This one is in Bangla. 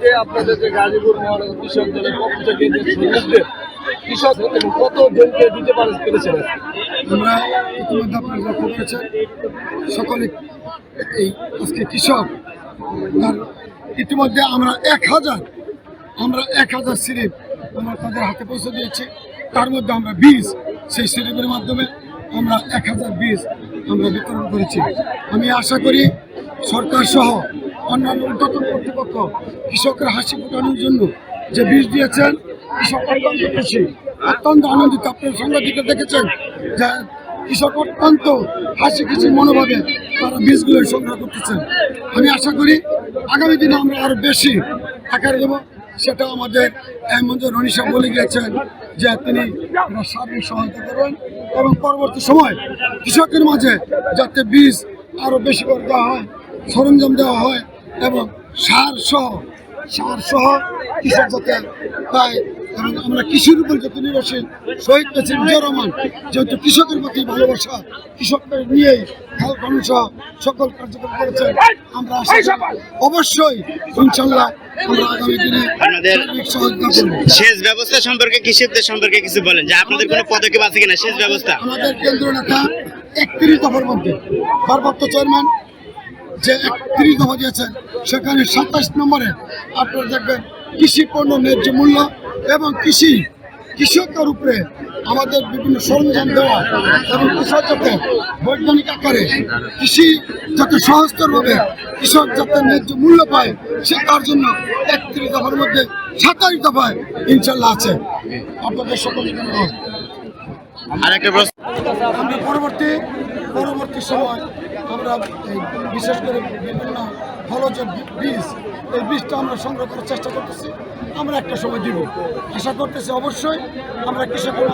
যে আপনাদের যে গাজীপুর মহানগর কৃষক দলের পক্ষ থেকে যে শ্রমিকদের কত জনকে দিতে পারে পেরেছেন? আমরা ইতিমধ্যে আপনারা লক্ষ্য করেছেন, সকলে এই আজকে কৃষক তার ইতিমধ্যে আমরা এক হাজার, আমরা এক হাজার সিরিপ আমরা তাদের হাতে পৌঁছে দিয়েছি। তার মধ্যে আমরা বীজ, সেই সিরিপের মাধ্যমে আমরা এক হাজার বীজ আমরা বিতরণ করেছি। আমি আশা করি সরকার সহ অন্যান্য উদ্যতন কর্তৃপক্ষ কৃষকের হাসি ফোটানোর জন্য যে বীজ দিয়েছেন, কৃষক অত্যন্ত খুশি, অত্যন্ত আনন্দিত। আপনার সাংবাদিকরা দেখেছেন যে কৃষক অত্যন্ত হাসি খুশি মনোভাবে তারা বীজগুলো সংগ্রহ করতেছেন। আমি আশা করি আগামী দিনে আমরা আরও বেশি আকারে দেবো। সেটা আমাদের এমনজন রনিশা বলে গিয়েছেন যে তিনি সার্বিক সহায়তা করবেন এবং পরবর্তী সময় কৃষকের মাঝে যাতে বীজ আরও বেশি করে দেওয়া হয়, সরঞ্জাম দেওয়া হয় এবং সার সহ সার সহ কৃষক যাতে পায় এবং আমরা কৃষির উপর যত নির্ভরশীল শহীদ জিয়া রহমান যেহেতু কৃষকের প্রতি ভালোবাসা কৃষকদের নিয়েই খনন সহ সকল কার্যক্রম করেছেন আমরা অবশ্যই ইনশাল্লাহ আমরা আগামী দিনে সেচ ব্যবস্থা সম্পর্কে কৃষকদের সম্পর্কে কিছু বলেন যে আপনাদের কোনো পদক্ষেপ আছে কিনা সেচ ব্যবস্থা? আমাদের কেন্দ্র নেতা একত্রিশ দফার মধ্যে ভারপ্রাপ্ত চেয়ারম্যান যে একত্রিশ দফা দিয়েছেন সেখানে সাতাশ নম্বরে আপনারা দেখবেন কৃষি পণ্য ন্যায্য মূল্য এবং কৃষি কৃষকের উপরে আমাদের বিভিন্ন সরঞ্জাম দেওয়া এবং কৃষক যাতে বৈজ্ঞানিক আকারে কৃষি যাতে সহজতরভাবে কৃষক যাতে ন্যায্য মূল্য পায় সে তার জন্য একত্রিশ দফার মধ্যে সাতাশ দফায় ইনশাল্লাহ আছে। আপনাদের সকলকে ধন্যবাদ। আর একটা প্রশ্ন আমরা পরবর্তী পরবর্তী সময় আমরা বিশেষ করে বিভিন্ন ফলজ বীজ, এই বীজটা আমরা সংগ্রহ করার চেষ্টা করতেছি, আমরা একটা সময় দিব। আশা করতেছি অবশ্যই আমরা কৃষকের